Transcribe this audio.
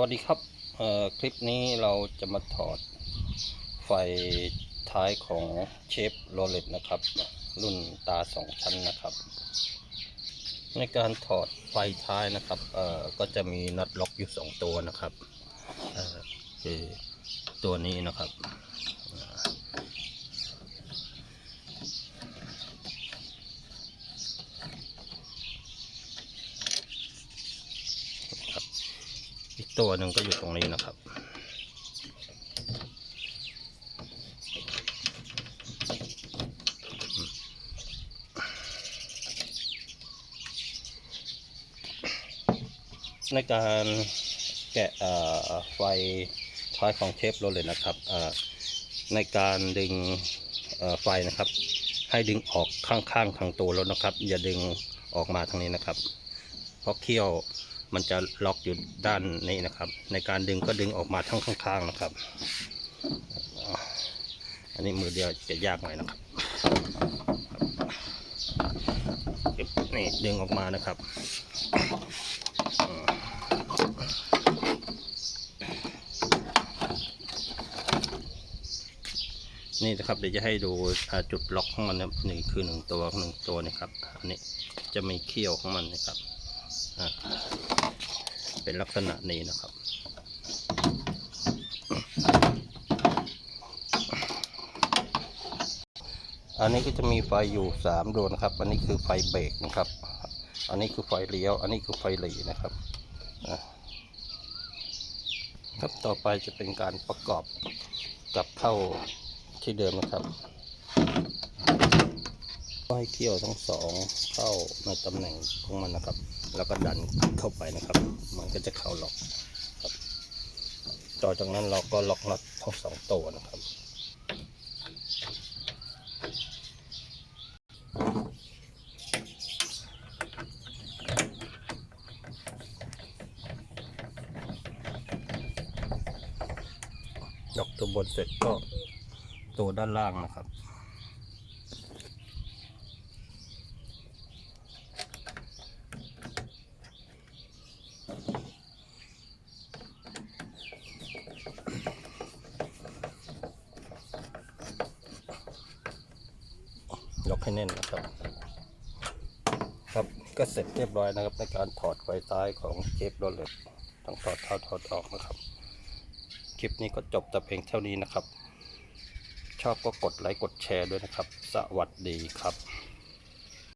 วัสดีครับคลิปนี้เราจะมาถอดไฟท้ายของเชฟโรเลตนะครับ รุ่นตาสองชั้นนะครับ ในการถอดไฟท้ายนะครับก็จะมีน็อตล็อกอยู่สองตัวนะครับคือตัวนี้นะครับ ตัวหนึ่งก็อยู่ตรงนี้นะครับ ในการแกะไฟท้ายของเชฟโรเลยนะครับในการดึงไฟนะครับ ให้ดึงออกข้างๆทางตัวรถนะครับ อย่าดึงออกมาทางนี้นะครับ เพราะเขี้ยว มันจะล็อกอยู่ด้านนี้นะครับ ในการดึงก็ดึงออกมาทั้งข้างๆนะครับ อันนี้มือเดียวจะยากหน่อยนะครับนี่ดึงออกมานะครับนี่นะครับเดี๋ยวจะให้ดูจุดล็อกของมันนะนี่คือหนึ่งตัวหนึ่งตัวนะครับอันนี้จะมีเขี้ยวของมันนะครับ เป็นลักษณะนี้นะครับ อันนี้ก็จะมีไฟอยู่สามดวงนะครับ อันนี้คือไฟเบรกนะครับ อันนี้คือไฟเลี้ยว อันนี้คือไฟหลีนะครับครับต่อไปจะเป็นการประกอบกลับเข้าที่เดิมนะครับก็ให้เกี่ยวทั้งสองเข้าในตำแหน่งของมันนะครับ แล้วก็ดันเข้าไปนะครับ มันก็จะเข้าล็อกครับต่อจากนั้นเราก็ล็อกน็อตทั้งสองตัวนะครับล็อกตัวบนเสร็จก็ตัวด้านล่างนะครับ ล็อก ให้แน่นนะครับ ครับก็เสร็จเรียบร้อยนะครับ ในการถอดไฟท้ายของเจฟโรเลตทั้งถอดเข้าถอดออกนะครับ คลิปนี้ก็จบแต่เพียงเท่านี้นะครับ ชอบก็กดไลค์กดแชร์ด้วยนะครับ สวัสดีครับ